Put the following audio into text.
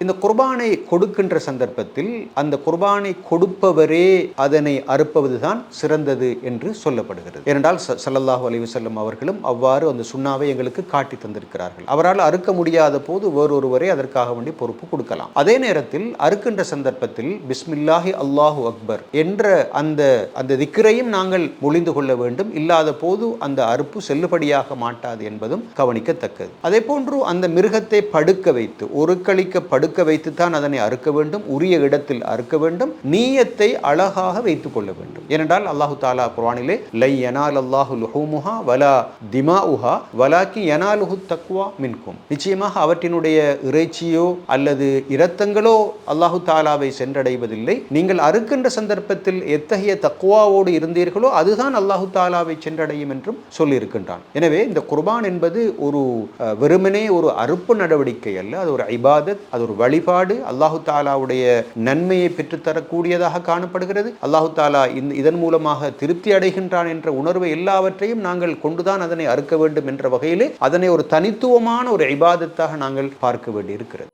இந்த குர்பானை கொடுக்கின்ற சந்தர்ப்பத்தில் அந்த குர்பானை கொடுப்பவரே அதனை அறுப்பதுதான் சிறந்தது என்று சொல்லப்படுகிறது. ஏனென்றால் ச- அலிவசல்லம் அவர்களும் அவ்வாறு அந்த சுண்ணாவை எங்களுக்கு காட்டி தந்திருக்கிறார்கள். அவரால் அறுக்க முடியாத போது வேறொருவரே அதற்காக வேண்டி பொறுப்பு கொடுக்கலாம். அதே நேரத்தில் அறுக்கின்ற சந்தர்ப்பத்தில் பிஸ்மில்லாஹி அல்லாஹு அக்பர் என்ற அந்த அந்த திக்கரையும் நாங்கள் மொழிந்து கொள்ள வேண்டும். இல்லாத போது அந்த அறுப்பு செல்லுபடியாக மாட்டாது என்பதும் கவனிக்கத்தக்கது. அதே போன்று அந்த மிருகத்தை படுக்க வைத்து ஒரு கழிக்க படுக்க வைத்துத்தான் அதனை அறுக்க வேண்டும் உரிய இடத்தில் அறுக்க வேண்டும் நீயத்தை அழகாக வைத்துக் கொள்ள வேண்டும். ஏனென்றால் அல்லாஹு தாலா குரானிலே லை எனால் அல்லாஹு லுஹூமுஹா வலா திமாஉஹா வலாக்கி எனாலுஹு தக்குவா மின்கும். நிச்சயமாக அவற்றினுடைய இறைச்சியோ அல்லது இரத்தங்களோ அல்லாஹு தாலாவை சென்றடைவதில்லை. நீங்கள் அறுக்கின்ற சந்தர்ப்பத்தில் எத்தகைய தக்குவாவோடு இருந்தீர்களோ அதுதான் அல்லாஹு தாலாவை சென்றடையும் என்றும் சொல்லியிருக்கின்றான். எனவே இந்த குர்பான் என்பது ஒரு வெறுமனே ஒரு அறுப்பு நடவடிக்கை அல்ல அது ஒரு ஐபாதத் அது ஒரு வழிபாடு அல்லாஹு தாலாவுடைய நன்மையை பெற்றுத்தரக்கூடியதாக காணப்படுகிறது. அல்லாஹு தாலா இந்த இதன் மூலமாக திருப்தி அடைகின்றான் என்ற உணர்வை எல்லாவற்றையும் நாங்கள் கொண்டுதான் அதனை அறுக்க வேண்டும் என்ற வகையிலே அதனை ஒரு தனித்துவமான ஒரு இபாதத்தாக நாங்கள் பார்க்க வேண்டியிருக்கிறது.